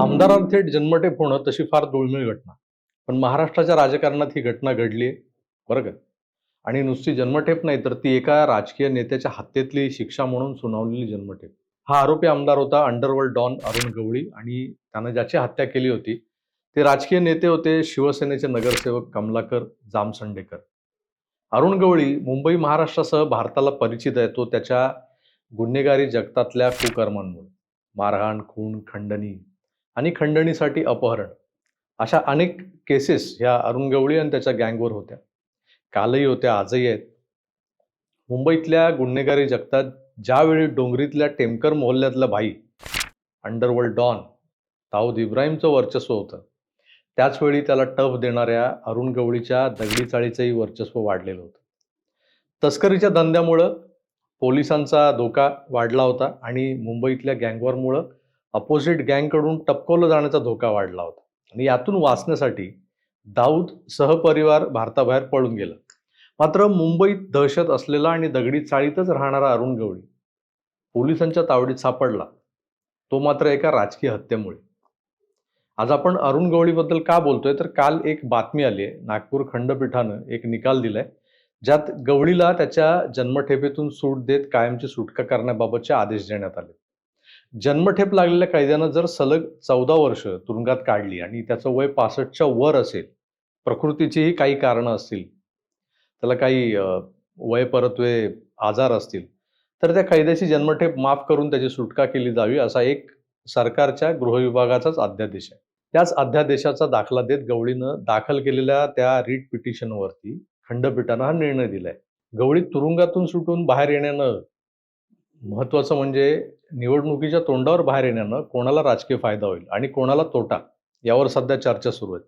आमदारांना थेट जन्मठेप होणं तशी फार दुर्मिळ घटना. पण महाराष्ट्राच्या राजकारणात ही घटना घडली बरं का? आणि नुसती जन्मठेप नाही तर ती एका राजकीय नेत्याच्या हत्येतली शिक्षा म्हणून सुनावलेली जन्मठेप. हा आरोपी आमदार होता अंडरवर्ल्ड डॉन अरुण गवळी आणि त्यानं ज्याची हत्या केली होती ते राजकीय नेते होते शिवसेनेचे नगरसेवक कमलाकर जामसंडेकर. अरुण गवळी मुंबई महाराष्ट्रासह भारताला परिचित आहे तो त्याच्या गुन्हेगारी जगतातल्या कुकर्मांमुळे. मारहाण खून खंडणी. आणि खंडणीसाठी अपहरण. अशा अनेक केसेस ह्या अरुण गवळी आणि त्याच्या गँगवर होत्या. कालही होत्या आजही आहेत. मुंबईतल्या गुन्हेगारी जगतात ज्यावेळी डोंगरीतल्या टेमकर मोहल्ल्यातला भाई अंडरवर्ल्ड डॉन दाऊद इब्राहिमचं वर्चस्व होतं. त्याचवेळी त्याला टफ देणाऱ्या अरुण गवळीच्या दगडी चाळीचंही वर्चस्व वाढलेलं होतं. तस्करीच्या धंद्यामुळं पोलिसांचा धोका वाढला होता आणि मुंबईतल्या गँगवरमुळं अपोजिट गँगकडून टपकवलं जाण्याचा धोका वाढला होता. आणि यातून वाचण्यासाठी दाऊद सहपरिवार भारताबाहेर पळून गेला. मात्र मुंबईत दहशत असलेला आणि दगडी चाळीतच राहणारा अरुण गवळी पोलिसांच्या तावडीत सापडला. तो मात्र एका राजकीय हत्येमुळे. आज आपण अरुण गवळीबद्दल का बोलतोय? तर काल एक बातमी आली आहे. नागपूर खंडपीठानं एक निकाल दिलाय. ज्यात गवळीला त्याच्या जन्मठेपेतून सूट देत कायमची सुटका करण्याबाबतचे आदेश देण्यात आले. जन्मठेप लागलेल्या कैद्यानं जर सलग चौदा वर्ष तुरुंगात काढली आणि त्याचं वय पासष्टच्या वर असेल प्रकृतीचीही काही कारणं असतील त्याला काही वय परत्वे आजार असतील तर त्या कैद्याची जन्मठेप माफ करून त्याची सुटका केली जावी असा एक सरकारच्या गृहविभागाचाच अध्यादेश आहे. त्याच अध्यादेशाचा दाखला देत गवळीनं दाखल केलेल्या त्या रीट पिटिशनवरती खंडपीठानं हा निर्णय दिलाय. गवळी तुरुंगातून सुटून बाहेर येण्यानं महत्वाचं म्हणजे निवडणुकीच्या तोंडावर बाहेर येण्यानं कोणाला राजकीय फायदा होईल आणि कोणाला तोटा यावर सध्या चर्चा सुरू आहेत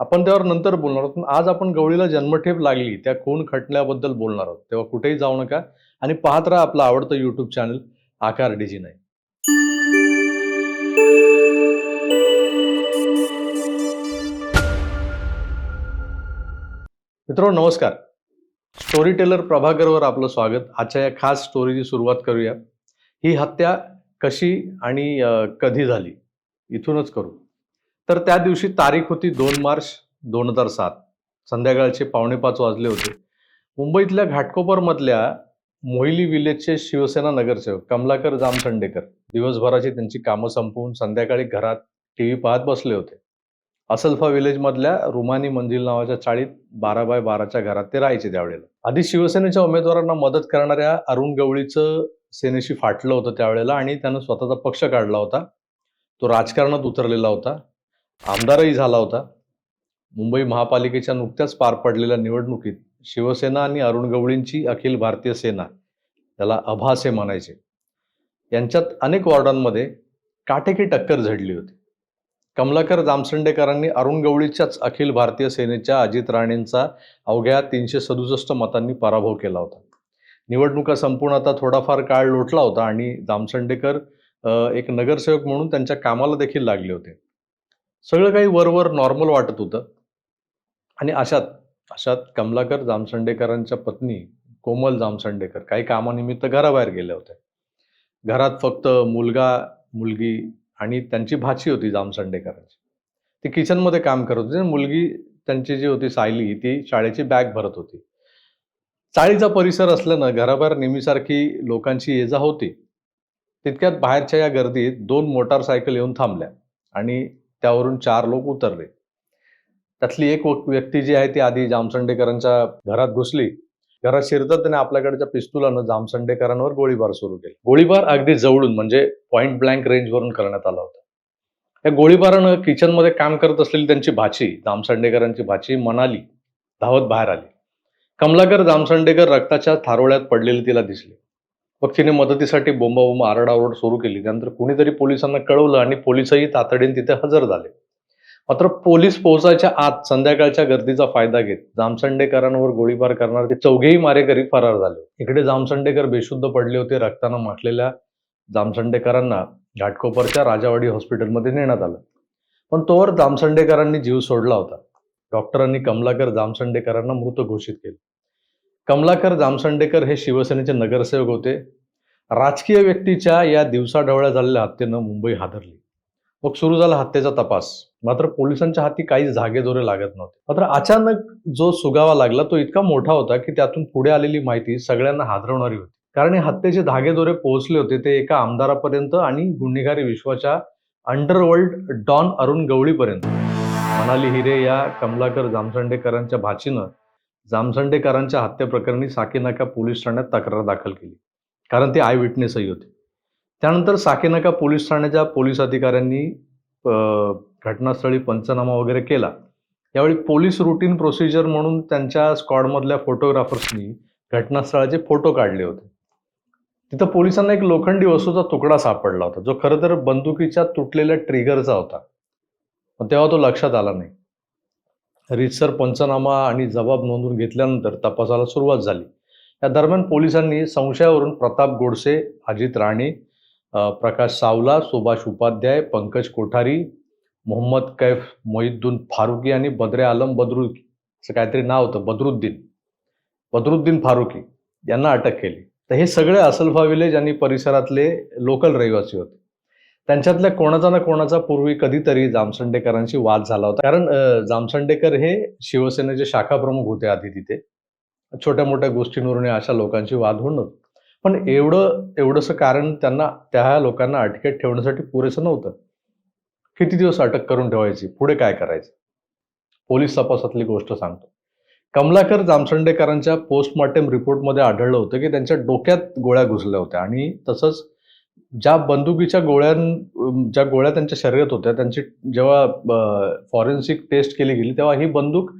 आपण त्यावर नंतर बोलणार आहोत. पण आज आपण गवळीला जन्मठेप लागली त्या खून खटल्याबद्दल बोलणार आहोत. तेव्हा कुठेही जाऊ नका आणि पाहत राहा आपलं आवडतं युट्यूब चॅनल आकार डीजी नाही मित्रो नमस्कार. स्टोरी टेलर प्रभाकरवर आपलं स्वागत. आजच्या या खास स्टोरीची सुरुवात करूया. ही हत्या कशी आणि कधी झाली? इथूनच करू. तर त्या दिवशी तारीख होती दोन मार्च दोन हजार सात. संध्याकाळचे पावणेपाच वाजले होते. मुंबईतल्या घाटकोपरमधल्या मोहिली विलेजचे शिवसेना नगरसेवक कमलाकर जामसंडेकर दिवसभराची त्यांची कामं संपवून संध्याकाळी घरात टी व्ही पाहत बसले होते. असल्फा विलेजमधल्या रुमानी मंजिल नावाच्या चाळीत बारा बाय बाराच्या घरात ते राहायचे त्यावेळेला. आधी शिवसेनेच्या उमेदवारांना मदत करणाऱ्या अरुण गवळीचं सेनेशी फाटलं होतं त्यावेळेला आणि त्यानं स्वतःचा पक्ष काढला होता. तो राजकारणात उतरलेला होता. आमदारही झाला होता. मुंबई महापालिकेच्या नुकत्याच पार पडलेल्या निवडणुकीत शिवसेना आणि अरुण गवळींची अखिल भारतीय सेना त्याला अभासे म्हणायचे. यांच्यात अनेक वॉर्डांमध्ये काटेकी टक्कर झडली होती. कमलाकर जामसंडेकरांनी अरुण गवळीच्याच अखिल भारतीय सेनेच्या अजित राणेंचा अवघ्या तीनशे सदुसष्ट मतांनी पराभव केला होता. निवडणुका संपूर्ण आता थोडाफार काळ लोटला होता आणि दामसंडेकर एक नगरसेवक म्हणून त्यांच्या कामाला देखील लागले होते. सगळं काही वरवर नॉर्मल वाटत होतं. आणि अशात अशात कमलाकर जामसंडेकरांच्या पत्नी कोमल जामसंडेकर काही कामानिमित्त घराबाहेर गेल्या होत्या. घरात फक्त मुलगा मुलगी आणि त्यांची भाची होती जामसंडेकरांची. ती किचनमध्ये काम करत होती आणि मुलगी त्यांची जी होती सायली ती शाळेची बॅग भरत होती. चाळीचा परिसर असल्यानं घराबाहेर नेहमीसारखी लोकांची ये जा होती. तितक्यात बाहेरच्या या गर्दीत दोन मोटारसायकल येऊन थांबल्या आणि त्यावरून चार लोक उतरले. त्यातली एक व्यक्ती जी आहे ती आधी जामसंडेकरांच्या घरात घुसली. घरात शिरतात त्याने आपल्याकडच्या पिस्तुलानं जामसंडेकरांवर गोळीबार सुरू केला. गोळीबार अगदी जवळून म्हणजे पॉईंट ब्लँक रेंजवरून करण्यात आला होता. या गोळीबारानं किचनमध्ये काम करत असलेली त्यांची भाची जामसंडेकरांची भाची मनाली धावत बाहेर आली. कमलाकर जामसंडेकर रक्ताच्या थारोळ्यात पडलेली तिला दिसली. मग तिने मदतीसाठी बोंबाबोंब आरडाओरड सुरू केली. त्यानंतर कुणीतरी पोलिसांना कळवलं आणि पोलिसही तातडीने तिथे हजर झाले. मात्र पोलीस पोहोचायच्या आत संध्याकाळच्या गर्दीचा फायदा घेत जामसंडेकरांवर गोळीबार करणारे ते चौघेही मारेकरी फरार झाले. इकडे जामसंडेकर बेशुद्ध पडले होते. रक्तानं माटलेल्या जामसंडेकरांना घाटकोपरच्या राजावाडी हॉस्पिटलमध्ये नेण्यात आलं. पण तोवर जामसंडेकरांनी जीव सोडला होता. डॉक्टरांनी कमलाकर जामसंडेकरांना मृत घोषित केले. कमलाकर जामसंडेकर हे शिवसेनेचे नगरसेवक होते. राजकीय व्यक्तीच्या या दिवसाढवळ्या झालेल्या हत्येनं मुंबई हादरली. मग सुरू झाला हत्येचा तपास. मात्र पोलिसांच्या हाती काहीच धागेदोरे लागत नव्हते. मात्र अचानक जो सुगावा लागला तो इतका मोठा होता की त्यातून पुढे आलेली माहिती सगळ्यांना हादरवणारी होती. कारण हे हत्येचे धागेदोरे पोहोचले होते ते एका आमदारापर्यंत आणि गुन्हेगारी विश्वाच्या अंडरवर्ल्ड डॉन अरुण गवळीपर्यंत. मनाली हिरे या कमलाकर जामसंडेकरांच्या भाचीनं जामसंडेकरांच्या हत्येप्रकरणी साकीनाका पोलीस ठाण्यात तक्रार दाखल केली कारण ते आय विटनेसही होते. त्यानंतर साकीनाका पोलीस ठाण्याच्या पोलीस अधिकाऱ्यांनी घटनास्थळी पंचनामा वगैरे केला. यावेळी पोलीस रुटीन प्रोसिजर म्हणून त्यांच्या स्क्वॉडमधल्या फोटोग्राफर्सनी घटनास्थळाचे फोटो काढले होते. तिथं पोलिसांना एक लोखंडी वस्तूचा तुकडा सापडला होता जो खरं तर बंदुकीच्या तुटलेल्या ट्रिगरचा होता. पण तेव्हा तो लक्षात आला नाही. रितसर पंचनामा आणि जबाब नोंदवून घेतल्यानंतर तपासाला सुरुवात झाली. या दरम्यान पोलिसांनी संशयावरून प्रताप गोडसे अजित राणे प्रकाश सावला सुभाष उपाध्याय पंकज कोठारी मोहम्मद कैफ मोहिद्दून फारुकी आणि बद्रे आलम बदरू असं काहीतरी नाव होतं बदरुद्दीन बदरुद्दीन फारुकी यांना अटक केली. तर हे सगळे असलफा विलेज आणि परिसरातले लोकल रहिवासी होते. त्यांच्यातल्या कोणाचा ना कोणाचा पूर्वी कधीतरी जामसंडेकरांशी वाद झाला होता. कारण जामसंडेकर हे शिवसेनेचे शाखा प्रमुख होते आधी तिथे. छोट्या मोठ्या गोष्टींवरून अशा लोकांची वाद होणं पण एवढं एवढंसं कारण त्यांना त्या लोकांना अटकेत ठेवण्यासाठी पुरेसं नव्हतं. किती दिवस अटक करून ठेवायची? पुढे काय करायचं? पोलीस तपासातली गोष्ट सांगतो. कमलाकर जामसंडेकरांच्या पोस्टमॉर्टेम रिपोर्टमध्ये आढळलं होतं की त्यांच्या डोक्यात गोळ्या घुसल्या होत्या आणि तसंच ज्या बंदुकीच्या गोळ्यां ज्या गोळ्या त्यांच्या शरीरात होत्या त्यांची जेव्हा फॉरेन्सिक टेस्ट केली गेली तेव्हा ही बंदूक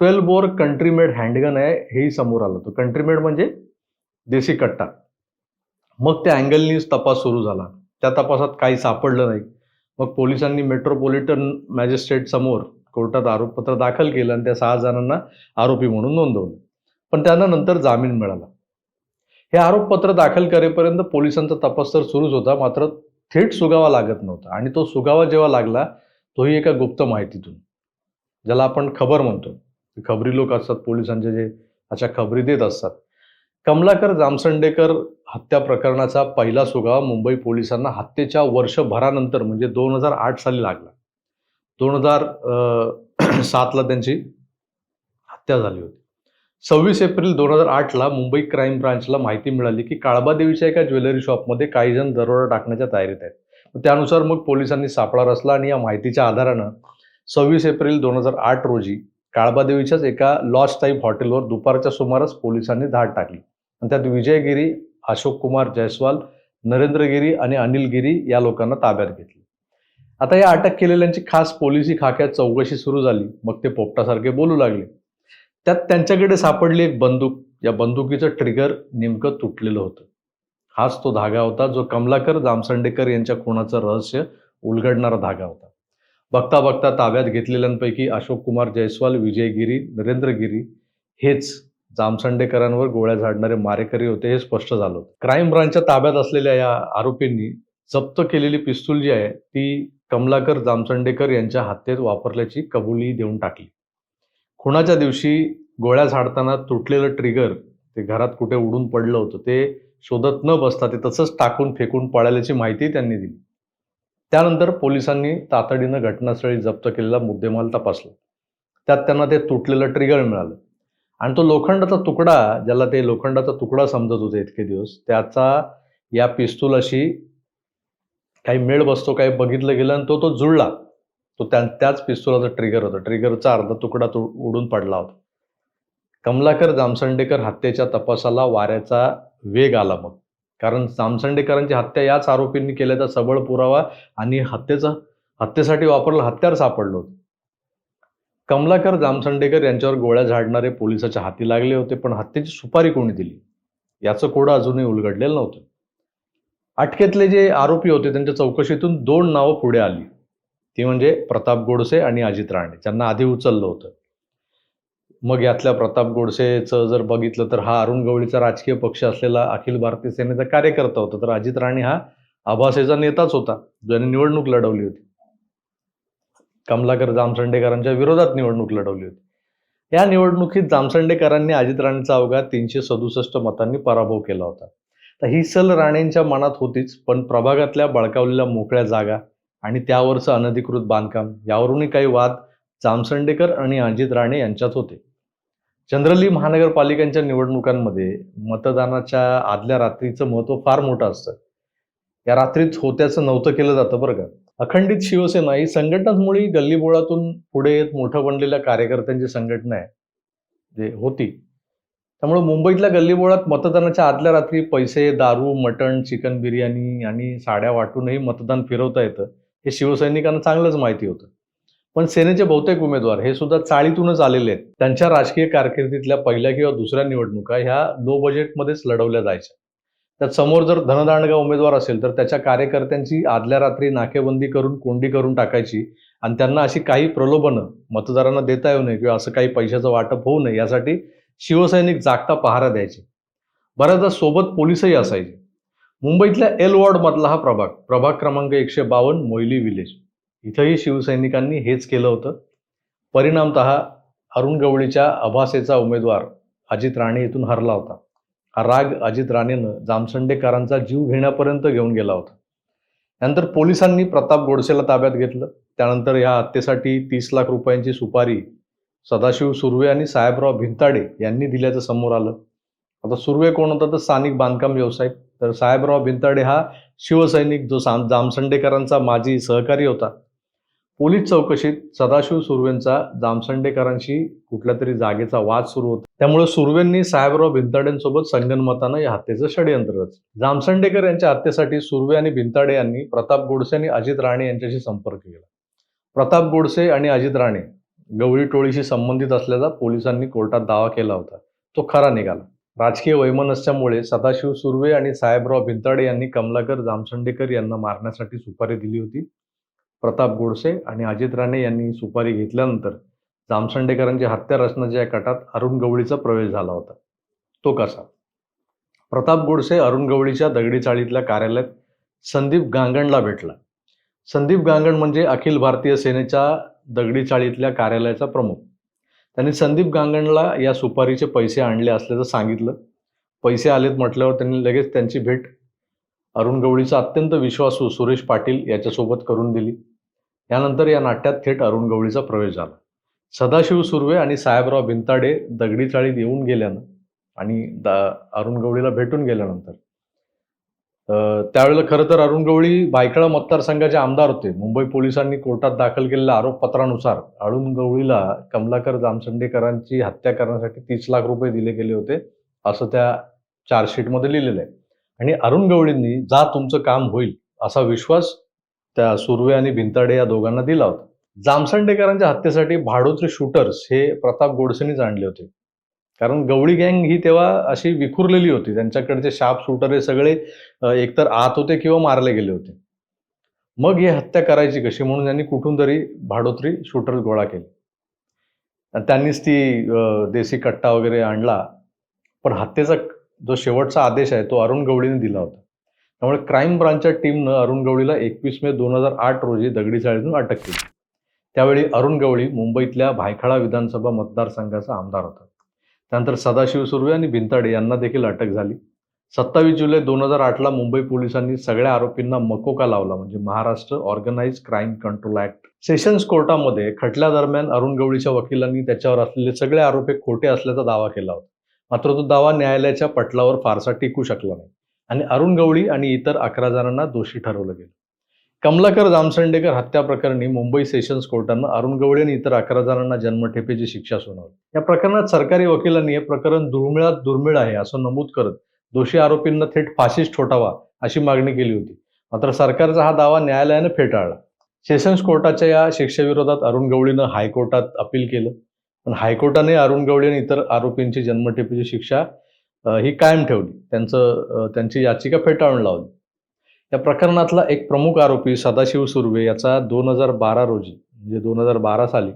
ट्वेल्व बोर कंट्रीमेड हँडगन आहे हेही समोर आलं होतं. कंट्रीमेड म्हणजे देशी कट्टा. मग त्या अँगलनीच तपास सुरू झाला. त्या तपासात काही सापडलं नाही. मग पोलिसांनी मेट्रोपॉलिटन मॅजिस्ट्रेट समोर कोर्टात आरोपपत्र दाखल केलं आणि त्या सहा जणांना आरोपी म्हणून नोंदवलं. पण त्यांना नंतर जामीन मिळाला. हे आरोपपत्र दाखल करेपर्यंत पोलिसांचा तपास तर सुरूच होता मात्र थेट सुगावा लागत नव्हता. आणि तो सुगावा जेव्हा लागला तोही एका गुप्त माहितीतून. ज्याला आपण खबर म्हणतो. खबरी लोक असतात पोलिसांचे जे अशा खबरी देत असतात. कमलाकर जामसंडेकर हत्या प्रकरणाचा पहिला सुगावा मुंबई पोलिसांना हत्येच्या वर्षभरानंतर म्हणजे दोन हजार आठ साली लागला. दोन हजार सातला त्यांची हत्या झाली होती. सव्वीस एप्रिल दोन हजार आठला मुंबई क्राईम ब्रांचला माहिती मिळाली की काळबादेवीच्या एका ज्वेलरी शॉपमध्ये काही जण दरोडा टाकण्याच्या तयारीत आहेत. त्यानुसार मग पोलिसांनी सापळा रचला आणि या माहितीच्या आधारानं सव्वीस एप्रिल दोन हजार आठ रोजी काळबादेवीच्याच एका लॉज टाईप हॉटेलवर दुपारच्या सुमारास पोलिसांनी धाड टाकली. आणि त्यात विजयगिरी अशोक कुमार जयस्वाल नरेंद्रगिरी आणि अनिल गिरी या लोकांना ताब्यात घेतले. आता या अटक केलेल्यांची खास पोलिसी खाक्यात चौकशी सुरू झाली. मग ते पोपटासारखे बोलू लागले. त्यात त्यांच्याकडे सापडली एक बंदूक. या बंदुकीचं ट्रिगर नेमकं तुटलेलं होतं. हाच तो धागा होता जो कमलाकर जामसंडेकर यांच्या खुनाचं रहस्य उलगडणारा धागा होता. बघता बघता ताब्यात घेतलेल्यांपैकी अशोक कुमार जयस्वाल विजयगिरी नरेंद्रगिरी हेच जामसंडेकरांवर गोळ्या झाडणारे मारेकरी होते हे स्पष्ट झालं होतं. क्राईम ब्रांचच्या ताब्यात असलेल्या या आरोपींनी जप्त केलेली पिस्तूल जी आहे ती कमलाकर जामसंडेकर यांच्या हत्येत वापरल्याची कबुली देऊन टाकली. खुणाच्या दिवशी गोळ्या झाडताना तुटलेलं ट्रिगर ते घरात कुठे उडून पडलं होतं ते शोधत न बसता ते तसंच टाकून फेकून पळाल्याची माहिती त्यांनी दिली. त्यानंतर पोलिसांनी तातडीनं घटनास्थळी जप्त केलेला मुद्देमाल तपासला. त्यात त्यांना ते तुटलेलं ट्रिगर मिळालं. आणि तो लोखंडाचा तुकडा ज्याला ते लोखंडाचा तुकडा समजत होते इतके दिवस त्याचा या पिस्तुलाशी काही मेळ बसतो काही बघितलं गेलं आणि तो तो जुळला. तो त्या त्याच पिस्तुलाचा ट्रिगर होता. ट्रिगरचा अर्धा तुकडा तो उडून पडला होता. कमलाकर जामसंडेकर हत्येच्या तपासाला वाऱ्याचा वेग आला मग. कारण जामसंडेकरांची हत्या याच आरोपींनी केल्याचा सबळ पुरावा आणि हत्येचा हत्येसाठी वापरलं हत्यार सापडलं होतं. कमलाकर जामसंडेकर यांच्यावर गोळ्या झाडणारे पोलिसाच्या हाती लागले होते पण हत्येची सुपारी कोणी दिली? याचं कोडं अजूनही उलगडलेलं नव्हतं. अटकेतले जे आरोपी होते त्यांच्या चौकशीतून दोन नावं पुढे आली. ती म्हणजे प्रताप गोडसे आणि अजित राणे. ज्यांना आधी उचललं होतं. मग यातल्या प्रताप गोडसेचं जर बघितलं तर हा अरुण गवळीचा राजकीय पक्ष असलेला अखिल भारतीय सेनेचा कार्यकर्ता होता. तर अजित राणे हा आभासेचा नेताच होता. ज्याने निवडणूक लढवली होती. कमलाकर जामसंडेकरांच्या विरोधात निवडणूक लढवली होती. या निवडणुकीत जामसंडेकरांनी अजित राणेचा अवघा तीनशे सदुसष्ट मतांनी पराभव केला होता. तर ही सल राणेंच्या मनात होतीच पण प्रभागातल्या बळकावलेल्या मोकळ्या जागा आणि त्यावरचं अनधिकृत बांधकाम. यावरूनही काही वाद जामसंडेकर आणि अजित राणे यांच्यात होते. जनरली महानगरपालिकांच्या निवडणुकांमध्ये मतदानाच्या आदल्या रात्रीचं महत्त्व फार मोठं असतं. या रात्रीत होत्याचं नव्हतं केलं जातं बरं का. अखंडित शिवसेना ही संघटनामुळे गल्लीबोळातून पुढे येत मोठं बनलेल्या कार्यकर्त्यांची संघटना आहे. जे होती. त्यामुळे मुंबईतल्या गल्लीबोळात मतदानाच्या आदल्या रात्री पैसे दारू मटण चिकन बिर्याणी आणि साड्या वाटूनही मतदान फिरवता येतं. हे शिवसैनिकांना चांगलंच माहिती होतं. पण सेनेचे बहुतेक उमेदवार हे सुद्धा चाळीतूनच आलेले आहेत. त्यांच्या राजकीय कारकिर्दीतल्या पहिल्या किंवा दुसऱ्या निवडणुका ह्या लो बजेटमध्येच लढवल्या जायच्या. त्यात समोर जर धनदांडगा उमेदवार असेल तर त्याच्या कार्यकर्त्यांची आदल्या रात्री नाकेबंदी करून कोंडी करून टाकायची आणि त्यांना अशी काही प्रलोभनं मतदारांना देता येऊ नये किंवा असं काही पैशाचं वाटप होऊ नये यासाठी शिवसैनिक जागता पहारा द्यायचे. बऱ्याचदा सोबत पोलिसही असायचे. मुंबईतल्या एल वॉर्ड मधला हा प्रभाग प्रभाग क्रमांक एकशे बावन्न मोयली विलेज. इथंही शिवसैनिकांनी हेच केलं होतं. परिणामत अरुण गवळीच्या अभासेचा उमेदवार अजित राणे इथून हरला होता. हा राग अजित राणेनं जामसंडेकरांचा जीव घेण्यापर्यंत घेऊन गेला होता. नंतर पोलिसांनी प्रताप गोडसेला ताब्यात घेतलं. त्यानंतर या हत्येसाठी तीस लाख रुपयांची सुपारी सदाशिव सुर्वे आणि साहेबराव भिंताडे यांनी दिल्याचं समोर आलं. आता सुर्वे कोण होता? तर स्थानिक बांधकाम व्यावसायिक तर साहेबराव भिंताडे हा शिवसैनिक जो साम जामसंडेकरांचा माजी सहकारी होता. पोलीस चौकशीत सदाशिव सुर्वेंचा जामसंडेकरांशी कुठल्या तरी जागेचा वाद सुरू होता. त्यामुळे सुर्वेंनी साहेबराव भिंताडेंसोबत संगनमतानं या हत्येचं षडयंत्र रचलं. जामसंडेकर यांच्या हत्येसाठी सुर्वे आणि भिंताडे यांनी प्रताप गोडसे आणि अजित राणे यांच्याशी संपर्क केला. प्रताप गोडसे आणि अजित राणे गवळी टोळीशी संबंधित असल्याचा पोलिसांनी कोर्टात दावा केला होता. तो खरा निघाला. राजकीय वैमनस्यामुळे सदाशिव सुर्वे आणि साहेबराव भिंताडे यांनी कमलाकर जामसंडेकर यांना मारण्यासाठी सुपारी दिली होती. प्रताप गोडसे आणि अजित राणे यांनी सुपारी घेतल्यानंतर जामसंडेकरांची हत्या रचनाच्या या कटात अरुण गवळीचा प्रवेश झाला होता. तो कसा? प्रताप गोडसे अरुण गवळीच्या दगडी चाळीतल्या कार्यालयात संदीप गांगणला भेटला. संदीप गांगण म्हणजे अखिल भारतीय सेनेच्या दगडी चाळीतल्या कार्यालयाचा प्रमुख. त्यांनी संदीप गांगणला या सुपारीचे पैसे आणले असल्याचं सांगितलं. पैसे आलेत म्हटल्यावर त्यांनी लगेच त्यांची भेट अरुण गवळीचा अत्यंत विश्वासू सुरेश पाटील याच्यासोबत करून दिली. यानंतर या नाट्यात थेट अरुण गवळीचा प्रवेश झाला. सदाशिव सुर्वे आणि साहेबराव भिंताडे दगडी चाळीत येऊन गेल्यानं आणि दा अरुण गवळीला भेटून गेल्यानंतर त्यावेळेला खरं तर अरुण गवळी भायखळा मतदारसंघाचे आमदार होते. मुंबई पोलिसांनी कोर्टात दाखल केलेल्या आरोपपत्रानुसार अरुण गवळीला कमलाकर जामसंडेकरांची हत्या करण्यासाठी तीस लाख रुपये दिले गेले होते असं त्या चार्जशीटमध्ये लिहिलेलं आहे. आणि अरुण गवळींनी जा तुमचं काम होईल असा विश्वास त्या सुर्वे आणि भिंताडे या दोघांना दिला होता. जामसंडेकरांच्या हत्येसाठी भाडोत्री शूटर्स हे प्रताप गोडसेनीच आणले होते. कारण गवळी गँग ही तेव्हा अशी विखुरलेली होती. त्यांच्याकडचे शार्प शूटर हे सगळे एकतर आत होते किंवा मारले गेले होते. मग ही हत्या करायची कशी म्हणून त्यांनी कुठून तरी भाडोत्री शूटर गोळा केले. त्यांनीच ती देसी कट्टा वगैरे आणला. पण हत्येचा जो शेवटचा आदेश आहे तो अरुण गवळीने दिला होता. त्यामुळे क्राईम ब्रांचच्या टीमनं अरुण गवळीला एकवीस मे दोन हजार आठ रोजी दगडी चाळीतून अटक केली. त्यावेळी अरुण गवळी मुंबईतल्या भायखळा विधानसभा मतदारसंघाचा आमदार होता. त्यानंतर सदाशिव सुर्वे आणि भिंताडे यांना देखील अटक झाली. सत्तावीस जुलै दोन हजार आठला मुंबई पोलिसांनी सगळ्या आरोपींना मकोका लावला म्हणजे Maharashtra organise crime control act sessions कोर्टामध्ये खटल्यादरम्यान अरुण गवळीच्या वकिलांनी त्याच्यावर असलेले सगळे आरोप हे खोटे असल्याचा दावा केला होता. मात्र तो दावा न्यायालयाच्या पटलावर फारसा टिकू शकला नाही. आणि अरुण गवळी आणि इतर अकरा जणांना दोषी ठरवलं गेलं. कमलाकर जामसंडेकर हत्या प्रकरणी मुंबई सेशन्स कोर्टानं अरुण गवळी आणि इतर अकरा जणांना जन्मठेपेची शिक्षा सुनावली. या प्रकरणात सरकारी वकिलांनी हे प्रकरण दुर्मिळात दुर्मिळ आहे असं नमूद करत दोषी आरोपींना थेट फाशीच ठोठावा अशी मागणी केली होती. मात्र सरकारचा हा दावा न्यायालयानं फेटाळला. सेशन्स कोर्टाच्या या शिक्षेविरोधात अरुण गवळीनं हायकोर्टात अपील केलं. पण हायकोर्टाने अरुण गवळी आणि इतर आरोपींची जन्मठेपेची शिक्षा ही कायम ठेवली. त्यांचं त्यांची याचिका फेटाळून लावली. या प्रकरणातला एक प्रमुख आरोपी सदाशिव सुर्वे याचा दोन हजार बारा रोजी म्हणजे दोन हजार बारा साली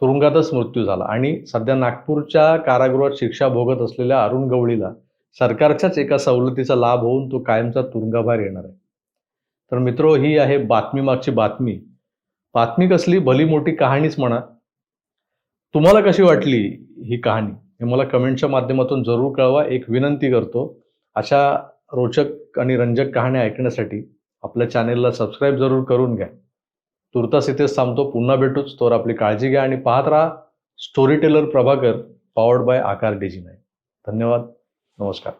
तुरुंगातच मृत्यू झाला. आणि सध्या नागपूरच्या कारागृहात शिक्षा भोगत असलेल्या अरुण गवळीला सरकारच्याच एका सवलतीचा लाभ होऊन तो कायमचा तुरुंगाबाहेर येणार आहे. तर मित्रो ही आहे बातमी मागची बातमी. बातमी कसली? भली मोठी कहाणीच म्हणा. तुम्हाला कशी वाटली ही कहाणी? हे मला कमेंटच्या माध्यमातून जरूर कळवा. एक विनंती करतो. अशा रोचक आणि रंजक कहाण्या ऐकण्यासाठी आपल्या चॅनेलला सबस्क्राईब जरूर करून घ्या. तुर्तास इथेच थांबतो. पुन्हा भेटूच. तोवर आपली काळजी घ्या आणि पाहत राहा story teller Prabhakar powered by Aakar digi धन्यवाद. नमस्कार.